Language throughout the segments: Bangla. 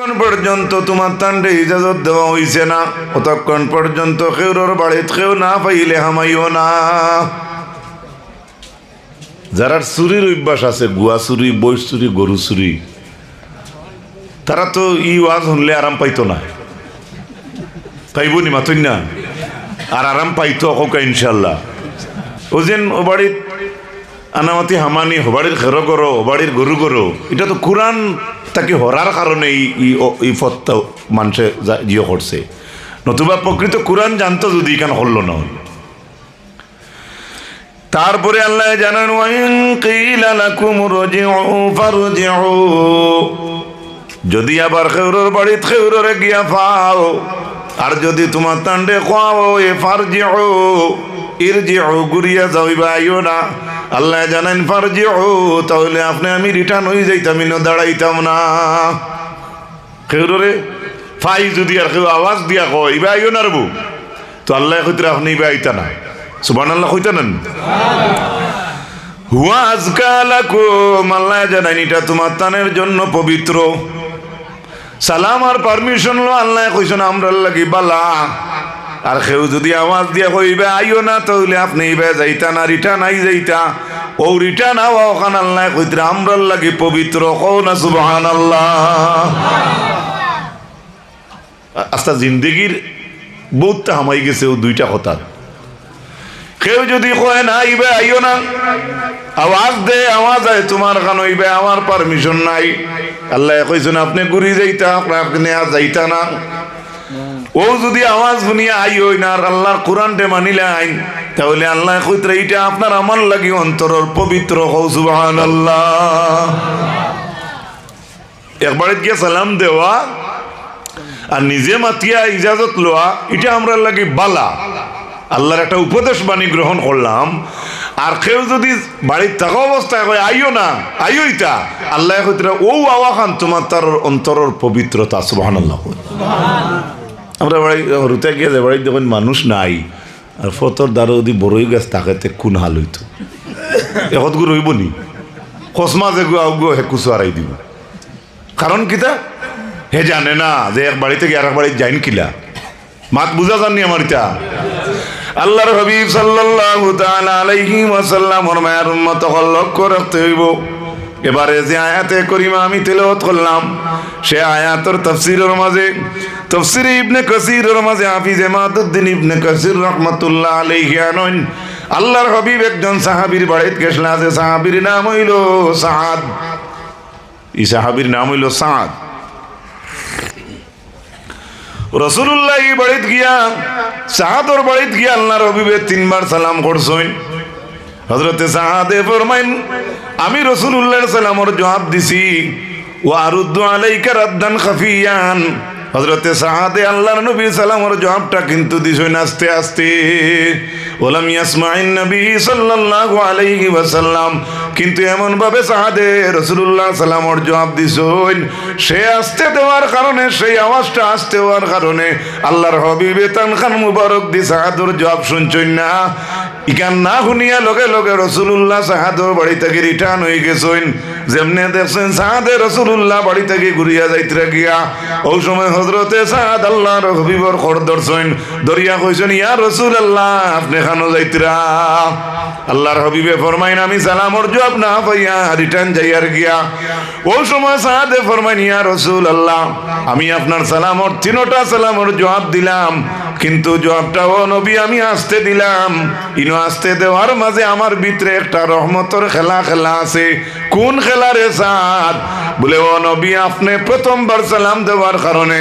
যতক্ষণ পর্যন্ত তোমার তান্ডে ইজাজত দেওয়া হইছে না। ততক্ষণ পর্যন্ত কেউর বাড়িত কেউ না পাইলে হামাইও না। যারা চুরির অভ্যাস আছে, গুয়া চুরি বই চুরি, গরু চুরি, তারা তো ই ওয়াজ শুনলে আরাম পাইতো না। পাইব নি মাতই না? আর আরাম পাইতো অকা ইনশাল্লাহ ও যেন ও বাড়িত আনামাতি হামানি হবাড়ির খের করো হবাড়ির গরু করো এটা তো কোরআন তাকে হরার কারণে এই ফত্তা মানুষে জিও করছে নতুবা প্রকৃত কোরআন জানতো যদি কেন হলো না তারপরে আল্লাহ জানান যদি আবার খেউরর বাড়িত খেউররে গিয়া পাও আর যদি তোমার তান্ডে খাও এ ফারজিউ ইরজিউ গুরিয়া যাইবা আইও না। আল্লাহ জানেন ও তাহলে আপনি আমি রিটার্ন হয়ে যাইতাম, ইনো দাঁড়াইতাম না। খেউররে ফাই যদি আর কেউ আওয়াজ দিয়া কয় ইবা আইও না রবু। তো আল্লাহ কইতে, আপনি ইবা আইতা না। সুবান আল্লাহ কইতা নেন? হুয়া আজকা লাকুম আল্লাহ জানেন, এটা তোমার তানের জন্য পবিত্র। সালাম আর পারমিশন লো, আল্লাহ কইছেন, আমরা লাগি বালা। আর কেউ যদি আওয়াজ দিয়া কইবে, আইও না তাহলে আপনি ইবে যাইতা না রিটার্ন আই যাইতা। ও রিটার্ন আওয়া ওখান আল্লাহ কইতে আমরা লাগি পবিত্র, কও না সুবহান আল্লাহ আস্তা জিন্দগির বহুতটা হামাই গেছে ও দুইটা কথা। কেউ যদি কয়, না, ইবে আইও না। আওয়াজ দে, আওয়াজ আয়, তোমার কান ইবে আমার পারমিশন নাই। আল্লাহ কইছেন, আপনি ঘুরি যাইতা আপনি আর যাইতা না। ও যদি আওয়াজ শুনিয়া আই হই না আর আল্লাহর কোরআনটে মানিলে আইন, তাহলে আল্লাহ কইতে এইটা আপনার আমার লাগি অন্তরের পবিত্র হও সুবহান আল্লাহ একবারে গিয়ে সালাম দেওয়া আর নিজে মাতিয়া ইজাজত লওয়া, এটা আমরা লাগি বালা। আল্লাহর একটা উপদেশ বাণী গ্রহণ করলাম। আর কেউ যদি বাড়ির থাকা অবস্থায় কয়, আইও না, আইও ইটা আল্লাহ কইতরা, ও আওয়া খান তোমার তার অন্তরের পবিত্রতা সুবাহান আল্লাহ আমরা বাড়ি হরুতে গিয়ে যে বাড়ির যখন মানুষ নাই। আর ফতর দ্বারা যদি বড়ই গাছ তাকাতে কোন হাল হইতো এখন গু রইব নি? কসমা যে গু আউ গু হে কুচু আড়াই দিব। কারণ কিতা? হে জানে না যে এক বাড়ি থেকে আর এক বাড়ি যাইন কিলা? মাত বুঝা জাননি আমার ইটা আল্লাহর হাবিব সাল্লাল্লাহু তাআলা আলাইহি ওয়াসাল্লাম ওর মায়ের উম্মত হল লক্ষ্য রাখতে হইব। এবারে যে আয়াতে করিমা আমি তেলাওয়াত করলাম, সে আয়াতের তাফসীরের মাঝে, তফসির ইবনে কাসীরের মাঝে হাফিজ ইমাদউদ্দিন ইবনে কাসীর রাহমাতুল্লাহ আলাইহি আনন আল্লাহর হাবিব একজন সাহাবীর বাড়িতে গেছিলেন যে সাহাবীর নাম হইল সাদ এই সাহাবীর নাম হইল সাদ রসুল্লাহ বাড়িত গিয়া সাহাদর বাড়িত গিয়া আল্লাহর হবিবে তিনবার সালাম করছইন হজরতে সাহাদে ফরমাইন, আমি রসুল্লাহর সালামর জবাব দিছি ও আরুদ্দু আলাইকা রাদ্দান খাফিয়ান। হজরতে সাহাদে আল্লাহর নবী সালামর জবাবটা কিন্তু দিছইন আস্তে আস্তে। ওলাম ইয়াসমাইন নবী সাল্লাল্লাহু আলাইহি ওয়াসাল্লাম। কিন্তু এমন ভাবে সাহাদে রসুল্লাহ সালামর জবাব দিছইন সে আসতে দেওয়ার কারণে, সেই আওয়াজটা আসতে হওয়ার কারণে আল্লাহর হবিবে তান খান মুবারক দি সাহাদুর জবাব শুনছই না। ইকান না শুনিয়া লগে লগে রসুল্লাহ সাহাদর বাড়ি থেকে রিটার্ন হয়ে গেছেন যেমনে দেখছেন সাহাদে রসুল্লাহ বাড়ি থেকে ঘুরিয়া যাইতে গিয়া। ওই সময় হজরতে সাহাদ আল্লাহর হবিবর খর ধরছেন দরিয়া কইছেন, ইয়া রসুল আল্লাহ আপনি খানো যাইতরা। আল্লাহর হবিবে ফরমাইন, আমি সালামর জবাব না পাইয়া রিটার্ন যাইয়ার গিয়া। ওই সময় সাহাদে ফরমাইন, ইয়া রসুল আল্লাহ আমি আপনার সালামর তিনোটা সালামর জবাব দিলাম। কিন্তু জবাবটা ও নবী, আমি আসতে দিলাম। ইনো আসতে দেওয়ার মাঝে আমার ভিতরে একটা রহমতর খেলা খেলা আছে। কোন খেলা রে সাদ বলে, ও নবী, আপনি প্রথমবার সালাম দেওয়ার কারণে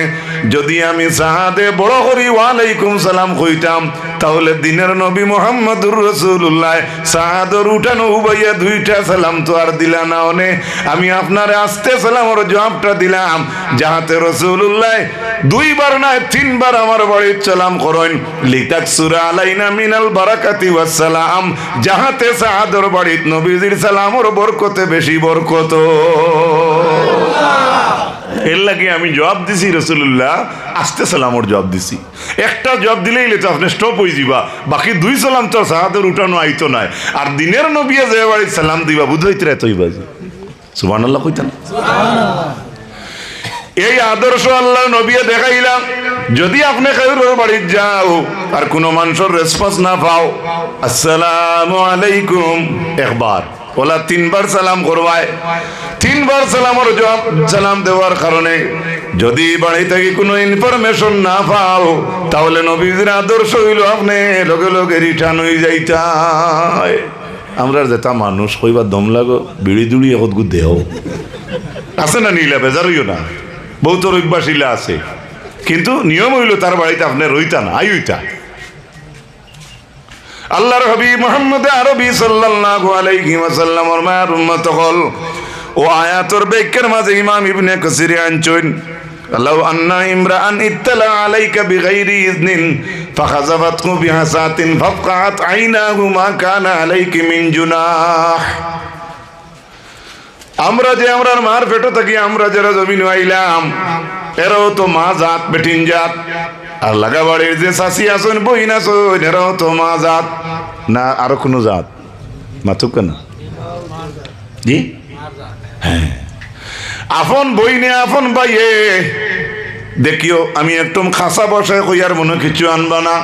যদি আমি সাহাদে বড় করি, ওয়ালাইকুম সালাম কইতাম। তাহলে দিনের নবী মোহাম্মদুর রসুল্লাহ সাহাদর উঠানো উবাইয়া দুইটা সালাম তো আর দিলা না অনে আমি আপনারে আসতে সালামর জবাবটা দিলাম, যাহাতে রসুল্লাহ দুইবার নয় তিনবার আমার বাড়ির সালাম করেন। লিতাক সুরা আলাইনা মিনাল বারাকাতি ওয়াসসালাম যাহাতে সাহাদর বাড়িত নবীজির সালামর বরকতে বেশি বরকত। এর লাগে আমি জবাব দিছি রসুল্লাহ আস্তে সালামর জবাব দিছি। একটা জবাব দিলেই তো আপনি স্টপ হয়ে যাবা বাকি দুই সালাম তো সাহাদের উঠানো আইতো নাই। আর দিনের নবিয়া যে বাড়ির সালাম দিবা বুঝাইতে এতই বাজে সুবান আল্লাহ কইতেন এই আদর্শ আল্লাহ নবিয়ে দেখাইলাম। যদি আপনি কারোর বাড়ির যাও আর কোনো মানুষের রেসপন্স না পাও, আসসালামু আলাইকুম, একবার। ওলা তিনবার সালাম করবায়। তিনবার সালামের জবাব সালাম দেওয়ার কারণে যদি বাড়ি থেকে কোনো ইনফরমেশন না পাও, তাহলে নবীদের আদর্শ হইল আপনি লগে লগে রিটার্ন হয়ে যাইতাই। আমরা যেটা মানুষ কইবার দম লাগো, বিড়ি দুড়ি এখন দেহ। আছে না নীলা বেজার হইও না বহুত অভ্যাসীলা আছে। কিন্তু নিয়ম হইল তার বাড়িতে আপনি রইতা না আই হইতা আল্লাহর হবি মোহাম্মদ আরবি সাল্লাল্লাহু আলাইহি ওয়াসাল্লাম ওর মায়ের উম্মত হল। ও আয়াতর ব্যাখ্যার মাঝে ইমাম ইবনে কাসির আনছেন লাউ আন্না ইমরান ইত্তালা আলাইকা বিগাইরি ইযনিন ফাখাযাবাতকু বিহাসাতিন ফাফকাত আইনাহু মা কানা আলাইকি মিন জুনাহ। আমরা যে আমরার মার পেটো থাকি, আমরা যারা জমিন আইলাম, এরাও তো মা জাত, বেটিন জাত। আর লাগা বাড়ির যে শাসি আসন বইন আসন এরাও তো মা জাত। না, আরও কোনো জাত? মাথুক কেন? জি? হ্যাঁ। আপন বইনে আপন বাইয়ে। দেখিও, আমি একদম খাসা বসায় কইয়ার মনে কিছু আনবা না।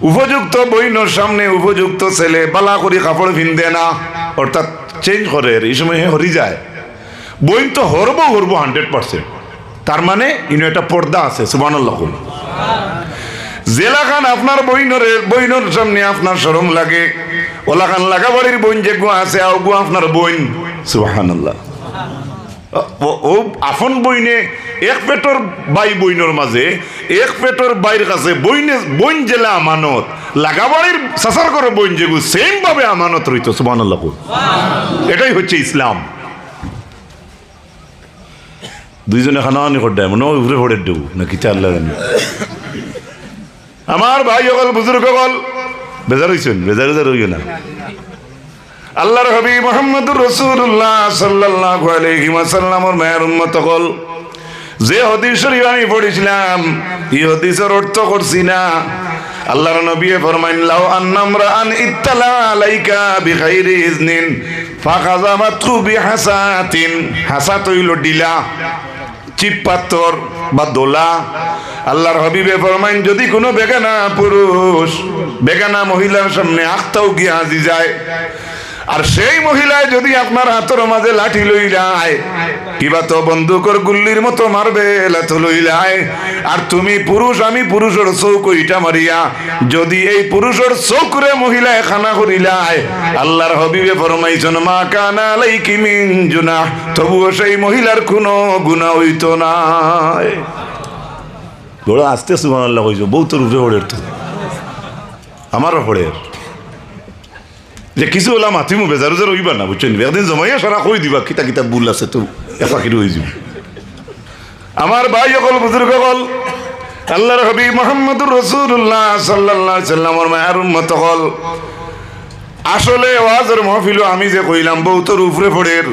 উপযুক্ত বইনোর সামনে উপযুক্ত ছেলে, বালা করে কাপড় ভিন্দে না। অর্থাৎ চেঞ্জ করে, এই সময় হরি যায়। বইন তো হরব হরব হান্ড্রেড পার্সেন্ট তার মানে ইনো একটা পর্দা আছে সুবান জেলা খান আপনার বইনর বইনর সামনে আপনার সরম লাগে। ওলা খান লাগা বাড়ির বইন যে গো আছে, আও গো আপনার বইন। সুবাহান ও আফন বইনে এক পেটর বাই বইনর মাঝে, এক পেটর বাইর কাছে বইনে, বইন জেলা আমানত। লাগাবাড়ির সাসার করে বইন যেগু সেম ভাবে আমানত রইত, সুবহানাল্লাহ এটাই হচ্ছে ইসলাম। দুইজনে খানাওয়ানি করতে মনে হয় উপরে ভরে দেবো না কি চাল লাগানি। আমার ভাই অকল, বুজুর্গ অকল, বেজার হইছেন, বেজার বেজার হইও না। আল্লাহর হবি মোহাম্মদুর রসুল্লাহ সাল্লাল্লাহু আলাইহি ওয়াসাল্লামর মায়ের উম্মত হল যে হদিস শরীফ আমি পড়েছিলাম, এই হদিসের অর্থ করছি না। আল্লাহর নবী ফরমাইন, লাউ আন্নামরা আন ইত্তালা আলাইকা বিখাইরি ইজনিন ফাখাযামাতু বিহাসাতিন। হাসাত হইল ডিলা চিপ পাথর বা দোলা, আল্লাহর হবিবে ফরমাইন, যদি কোনো বেগানা পুরুষ, বেগানা মহিলার সামনে আখতাও গিয়ে হাজি যায় আর সেই মহিলায় যদি আপনার হাতের মাঝে লাঠি লই যায় কিবা তো বন্দুকর গুল্লির মতো মারবে, লাথ লই যায়। আর তুমি পুরুষ, আমি পুরুষের চৌক ইটা মারিয়া, যদি এই পুরুষের চৌকরে মহিলায় খানা করিলায় আল্লাহর হবিবে ফরমাইছেন, মা কানা লাইকি মিন জুনাহ তবুও সেই মহিলার কোনো গুণা হইতো না। বড় আস্তে সুবহানাল্লাহ কইছো বহুত রূপে পড়ের তো। আমারও পড়ের যে কিছু ওলা মাতিমু বেজার উজার হইবা না, বুঝছেন? একদিন জমাইয়া সারা কই দিবা? কিতা কিতা ভুল আছে তো এফাকির হয়ে যাব আমার ভাই অকল, বুজুর্গ অকল, আল্লাহর হবি মোহাম্মদুর রসুল্লাহ সাল্লাহ সাল্লামর মায়ের উম্মত হল আসলে ওয়াজের মহফিল আমি যে কইলাম বহুতর উপরে পড়ের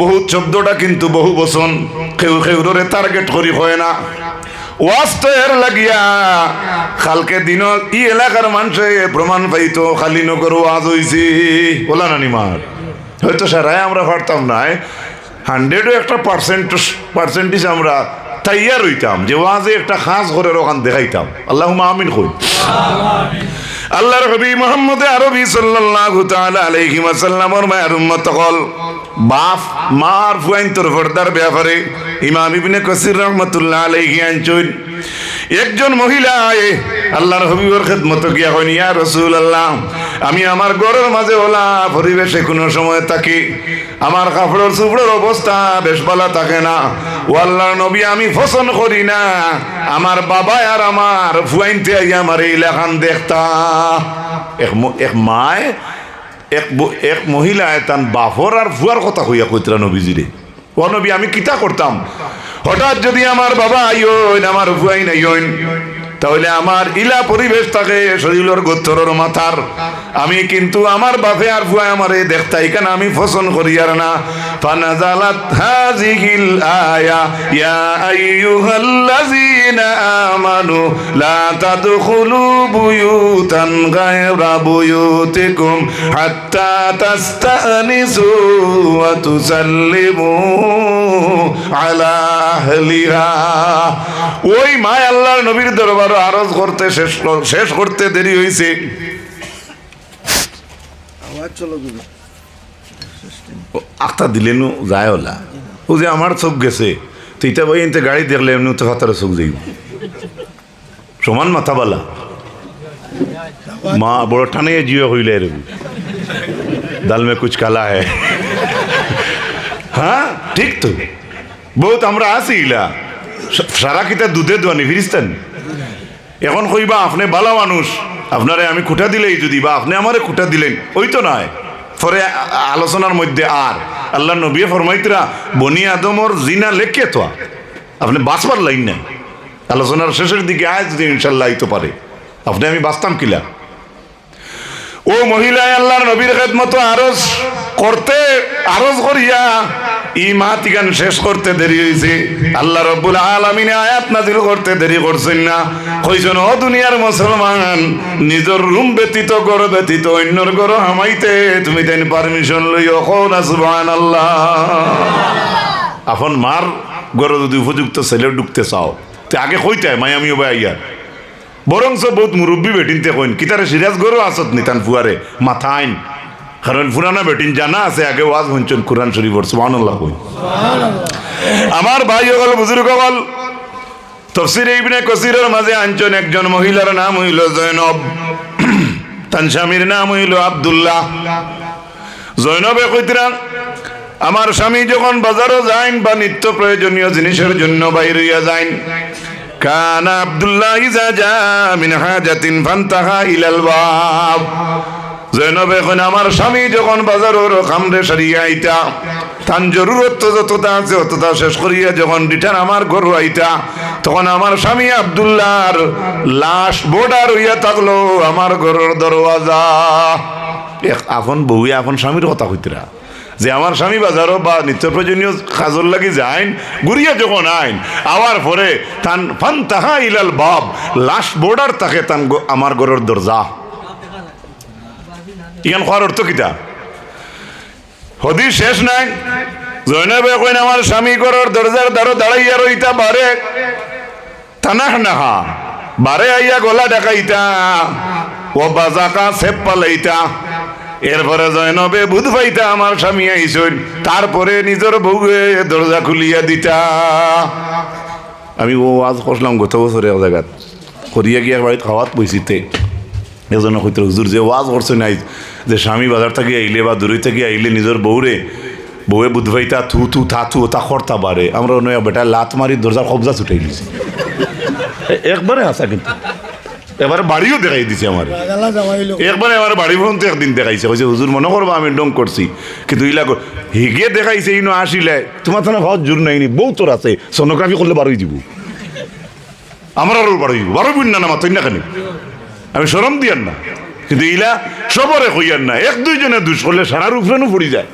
বহুত শব্দটা কিন্তু বহু বচন, খেউ খেউরে টার্গেট করি হয় না। লাগিয়া। এলাকার পাইতো, খালি নগর ওয়াজ হইছি হয়তো আমরা পারতাম নাই। হান্ড্রেডও একটা পার্সেন্ট পার্সেন্টেজ আমরা তাইয়ার হইতাম। যে ওয়াজে একটা খাস ঘরের ওখান দেখাইতাম। আল্লাহ আমিন কই আল্লাহর নবী মোহাম্মদ আরবি সাল্লাল্লাহু তাআলা আলাইহি ওয়াসাল্লামর মায়ের উম্মত হল বাপ মার ফুয়াইন তোর ফর্দার ব্যাপারে। ইমাম ইবনে কাসির রহমাতুল্লাহ আলাইহি আনচুন, একজন মহিলা আল্লাহর হবিবর খেদমত গিয়া হইন, ইয়া রাসূলুল্লাহ আমি আমার ঘরের মাঝে ওলা পরিবেশে কোনো সময় থাকি। আমার কাপড়ের চুপড়ের অবস্থা বেশ ভালো থাকে না। ও নবী, আমি পছন্দ করি না। আমার বাবা আর আমার ফুয়াইনতে আমার এই লেখান দেখতা। এক এক মায়, এক এক মহিলায় তান বাফর আর ফুয়ার কথা হইয়া কইতরা নবীজিরে। ও নবী, আমি কিতা করতাম? হঠাৎ যদি আমার বাবা আইন আমার ফুয়াইন আইন তাহলে আমার ইলা পরিবেশ থাকে শরীরের গোত্তরের মাথার। আমি কিন্তু আমার বাপে আর ফুয়া আমারে দেখতাই, কেন আমি ফসন করি আর না? আয়া, ইয়া আলা ওই মা আল্লাহর নবীর দরবার আরজ করতে শেষ শেষ করতে দেরি হয়েছে আখতা দিলেন যায় ওলা ও যে আমার চোখ গেছে তো এটা ভাই এনতে গাড়ি দেখলে এমনি তো হাতার চোখ যাইব। সমান মাথাবালা মা বড় ঠানে জিও হইলে এরকম দাল মে কুছ কালা হ্যাঁ হ্যাঁ ঠিক তো। বহুত আমরা আছি ইলা। সারা কিতা দুধে দোয়ানি ফিরিস্তান এখন কইবা, আপনি বালা মানুষ। আপনারে আমি খুঁটা দিলেই যদি বা আপনি আমারে খুঁটা দিলেন, ওই তো নয়। পরে আলোচনার মধ্যে আর আল্লাহ নবী ফরমাইতরা, বনি আদমর জিনা লেখে তো আপনি বাঁচবার লাইন নাই। আলোচনার শেষের দিকে আয় যদি ইনশাল্লাহ আইতে পারে। আপনি আমি বাঁচতাম কিলা? ও মহিলায়, আল্লাহর নবীর খেদমত আরজ করতে, আরজ করিয়া ই মাতিগান শেষ করতে দেরি হয়েছে আল্লাহ রব্বুল আলমিনে আয়াত নাজিল করতে দেরি করছেন না। কইজন ও দুনিয়ার মুসলমান নিজের রুম ব্যতীত গর ব্যতীত, অন্যর গর হামাইতে, তুমি তেন পারমিশন লই অখন আসবান আল্লাহ আপন মার গর যদি উপযুক্ত ছেলে ঢুকতে চাও, তে আগে কইতে মায়ামিও বা ইয়ার বরংস বহুত মুরব্বী বেটিনতে কইন কিতারে সিরাজ গরু আসত নিতান ফুয়ারে মাথা আইন। কারণ ফুরানা বেটিন জানা আছে আগে ওয়াজ শুনছেন কোরআন শরীফর সুবহানাল্লাহ কই। আমার ভাই হল বুজুর্গ হল তফসির ইবনে কসিরের মাঝে আনছেন একজন মহিলার নাম হইল জৈনব। তান স্বামীর নাম হইল আব্দুল্লাহ। জৈনবে কইতরা আমার স্বামী যখন বাজারও যাইন বা নিত্য প্রয়োজনীয় জিনিসের জন্য বাইর হইয়া যাইন কান আব্দুল্লাহ ইজা যা মিন হাজাতিন ফান্তাহা ইলাল বাব। জৈনব এখন আমার স্বামী যখন বাজারের খামরে সারিয়া আইতা, তান জরুরত যতটা আছে অতটা শেষ করিয়া যখন রিটার্ন আমার ঘর আইতা, তখন আমার স্বামী আব্দুল্লাহর লাশ বোর্ডার হইয়া থাকল আমার ঘরের দরওয়াজা। আপন বউয়ে আপন স্বামীর কথা কইতরা, যে আমার স্বামী বাজারও বা নিত্য প্রয়োজনীয় কাজর লাগি যাইন ঘুরিয়া যখন আইন, আওয়ার পরে তান ফান তাহা ইলাল বাব, লাশ বোর্ডার তাকে তান আমার ঘরের দরজা। ইখান খোয়ার অর্থ কিতা? হদি শেষ নাই। জৈনবে কইন আমার স্বামী ঘরের দরজার দ্বারো দাঁড়াইয়া রইতা বারে তানাহ নাহা। বারে আইয়া গলা ডাকাইতা ও বাজাকা সেপ পালাইতা এরপরে জয়নবে বুধ পাইতা আমার স্বামী আইসন তারপরে নিজের বউয়ে দরজা খুলিয়া দিতা। আমি ও আজ করলাম গত বছরে এক জায়গাত করিয়া গিয়া বাড়িত খাওয়াত বইছিতে এজন্য কইতে হুজুর যে ওয়াজ করছে নাই। যে স্বামী বাজার থেকে আইলে বা দূরে থেকে আইলে নিজের বউরে বউয়ে বুধবাইতা থু থু থা থু তা খরতা বারে। আমরা নয়া বেটা লাত মারি দরজার কবজা ছুটাই এ- একবারে আসা কিন্তু। এবারে বাড়িও দেখাই দিছে আমার। একবারে আমার বাড়ি ফোন তো একদিন দেখাইছে। কইছে হুজুর মনে করব আমি ডং করছি। কিন্তু ইলা হিগে দেখাইছে ইনো আসিলে। তোমার তো ভাত জোর নাইনি বউ তোর আছে। সোনোগ্রাফি করলে বারোই দিব। আমার আরও বারোই দিব। বারোই বুন না না মাতই না কেন আমি সরম দিয়ান না। কিন্তু ইলা সবরে কইয়ান না, এক দুইজনে দুষ করলে সারার উপরেও পড়ি যায়।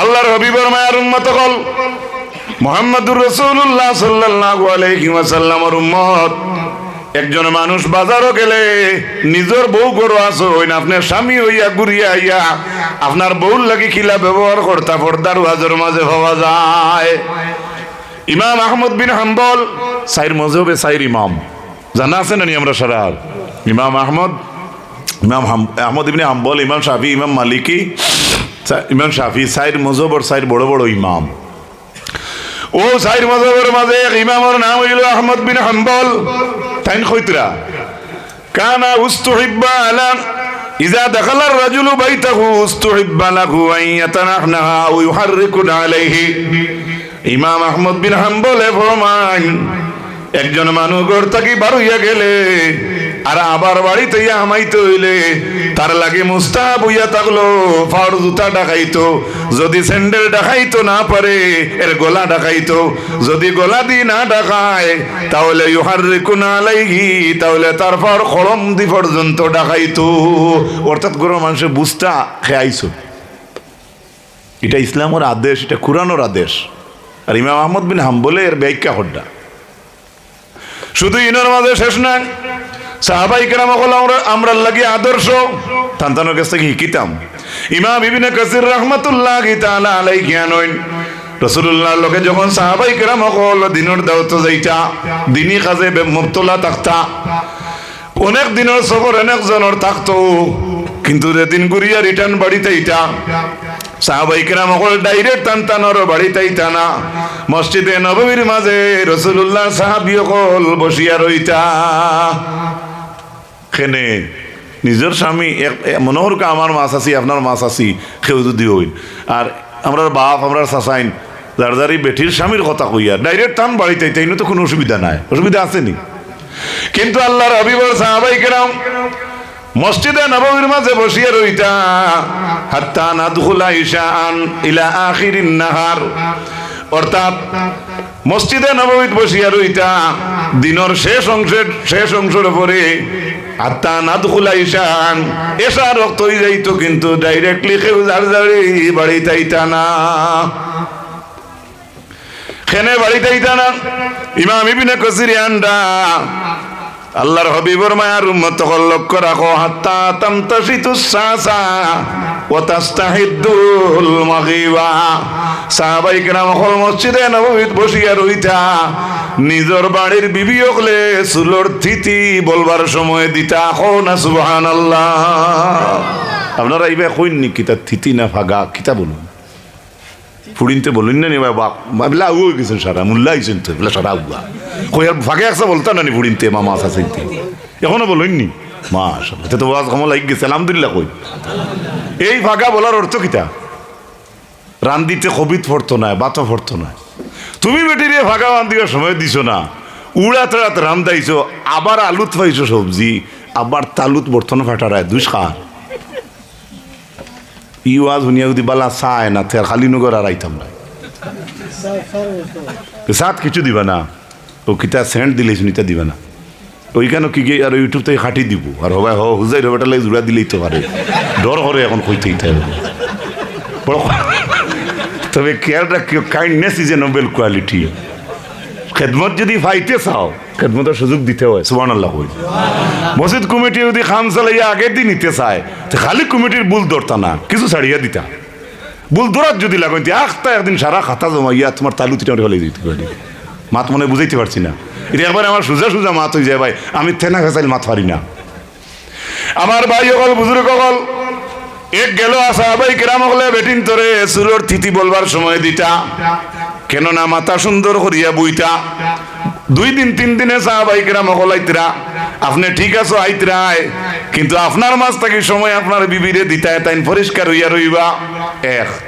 আল্লাহর হবিবর মায়ার উম্মত কল, মোহাম্মদুর রসুল্লাহ সাল্লাল্লাহু আলাইহি ওয়াসাল্লামের উম্মত, একজন মানুষ বাজারও গেলে নিজের বউ গরু আছো না আপনার স্বামী হইয়া ঘুরিয়া আইয়া, আপনার বউর লাগি খিলা ব্যবহার করতা, পর্দার ওয়াজের মাঝে হওয়া যায়। ইমাম আহমদ বিন হাম্বল, সাইর মজহবে সাইর ইমাম। জানা আছে না নি আমরা সারা ইমাম আহমদ ইমাম হাম- আহমদ ইবনে হাম্বল ইমাম শাফি ইমাম মালিকি সা- ইমাম শাফি সাইর মজহব আর সাইর বড় বড় ইমাম ও সাইর মজহবের মাঝে এক ইমামের নাম হইল আহমদ বিন হাম্বল তাইন খৈতরা কানা উস্তুহিব্বা আলা إذا دخل الرجل بيته استحب له أن يتنحنها أو يحرك عليه ইমাম আহমদ বিন হাম্বলে ফরমান একজন মানুষ ঘর থাকি বার হইয়া গেলে আর আবার বাড়িতে হামাইতে হইলে, তার লাগে মুস্তা বইয়া থাকল, ফাড় জুতা ডাকাইতো। যদি স্যান্ডেল ডাকাইতো না পারে, এর গলা ডাকাইতো। যদি গলা দি না ডাকায়, তাহলে ইহার রেকুনা লাইগি তাহলে তারপর খড়ম দি পর্যন্ত ডাকাইতো। অর্থাৎ কোনো মানুষের বুঝটা খেয়াইছো। এটা ইসলামের আদেশ, এটা কোরআনের আদেশ। আর ইমাম আহমদ বিন হাম্বলে এর ব্যাখ্যা হড্ডা। শুধু ইনার মাঝে শেষ নাই। সাহাবাই কেরাম আমরা আমরা লাগি আদর্শ। তান্তানোর কাছ থেকে শিকিতাম ইমাম ইবিনে কাসির রহমতুল্লাহ তাআলা আলাই জ্ঞান হইন রসুল্লাহ লোকে যখন সাহাবাই কেরাম অকল দিনের দাওয়াত যাইতা দিনই কাজে মুক্তলা থাকতা। অনেক দিনের সফর, অনেক জনের থাকতো। কিন্তু যেদিন ঘুরিয়া রিটার্ন বাড়িতে ইটা সাহাবাই কেরাম অকল ডাইরেক্ট টান টানর বাড়িতে ইটা না মসজিদে নবমীর মাঝে রসুল্লাহ সাহাবি অকল বসিয়া রইতা। খেনে, নিজের স্বামী এক- এ- মনে হরকা আমার মাছ আছি, আপনার মাছ আছি সেও যদি হইন। আর আমরা বাপ, আমরা যার এই বেঠির স্বামীর কথা কইয়া ডাইরেক্ট টান বাড়িতে তাই তো কোনো অসুবিধা নাই। অসুবিধা আসেনি কিন্তু আল্লাহর হাবিবর সাহাবাই কেরাম মসজিদে নবমীর মাঝে বসিয়া রইতা। হাত্তা নাদখুলা ইশাআন ইলা আখিরিন নাহার। অর্থাৎ মসজিদে নবমীত বসিয়া রইতা। দিনের শেষ অংশের শেষ অংশের উপরে হাত্তা নাদখুলা ইশাআন এসা রক্ত হয়ে যাইতো কিন্তু ডাইরেক্টলি কেউ যার যারি বাড়িতে আইতা না। খেনে বাড়িতে আইতা না। ইমাম ইবিনে কসির আন্ডা আল্লাহর হবিবর মায়ার উম্মত লক্ষ্য রাখো, হাত্তা হল বিবি হকলে থিতি বলবার সময় দিতা হো না সুবহানাল্লাহ। আপনারা এইবার কইন কিতা থিতি না ফাগা, কিতা বলুন? ফুড়িনতে বলুন না নি বাবা বলে আউ গেছেন সারা, মুল্লা সারা আগুয়া কই আর ফাঁকে একসা বলতা না মা মাছ আছে এখনও বলুন নি মাশাআল্লাহ তো ওয়াজ লাগ গেছে, আলহামদুলিল্লাহ কই। এই ফাঁকা বলার অর্থ কিতা রান্দিতে কবিত পড়তো না, বাতো পড়তো না। তুমি বেটিরে ফাঁকা রান্দিবার সময় দিছো না। উড়াত রাত রান্দাইছো আবার আলুত পাইছো সবজি, আবার তালুত বর্তন ফাটারায় দুষ খার ইওয়াজ শুনিয়া যদি বালা চায় না খালি নগর আর আইতাম না। সাত কিছু দিবা না। ও কিতা সেন্ট দিলে শুনিতা দিবা না ওইখানে কি গিয়ে আর ইউটিউব থেকে খাটি দিব? আর হবাই হ, হুজাই রবেটা লাগে জোড়া দিলেই তো পারে। ডর করে এখন কইতেই থাকে বড় তবে কেয়ার রাখিও kindness is a noble quality খেদমত যদি ফাইতে চাও খেদমতের সুযোগ দিতে হয় সুবান আল্লাহ কই মসজিদ কমিটি যদি খাম চালাইয়া আগে দিয়ে নিতে চায়, তো খালি কমিটির বুল ধরতা না, কিছু ছাড়িয়া দিতা। বুল ধরার যদি লাগাইতে আখতা একদিন সারা খাতা জমাইয়া তোমার তালু তিটা হলে দিতে পারি মাত মনে বুঝাইতে পারছি না। এটা একবার আমার সোজা সোজা মাত হয়ে যায় ভাই। আমি থেনা খেসাইল মাত পারি না। আমার ভাই অকল, বুজুর্গ অকল, এক গেল আসা ভাই কেরাম হলে বেটিন তোরে সুলোর থিতি বলবার সময় দিতা। কেননা মাথা সুন্দর করিয়া বইতা। দুই দিন, তিন দিনে সাহাবাই কেরাম হল আইতরা। আপনি ঠিক আছো, আইতরায়। কিন্তু আপনার মাছ থাকি সময় আপনার বিবিরে দিতা তাই পরিষ্কার হইয়া রইবা। এক।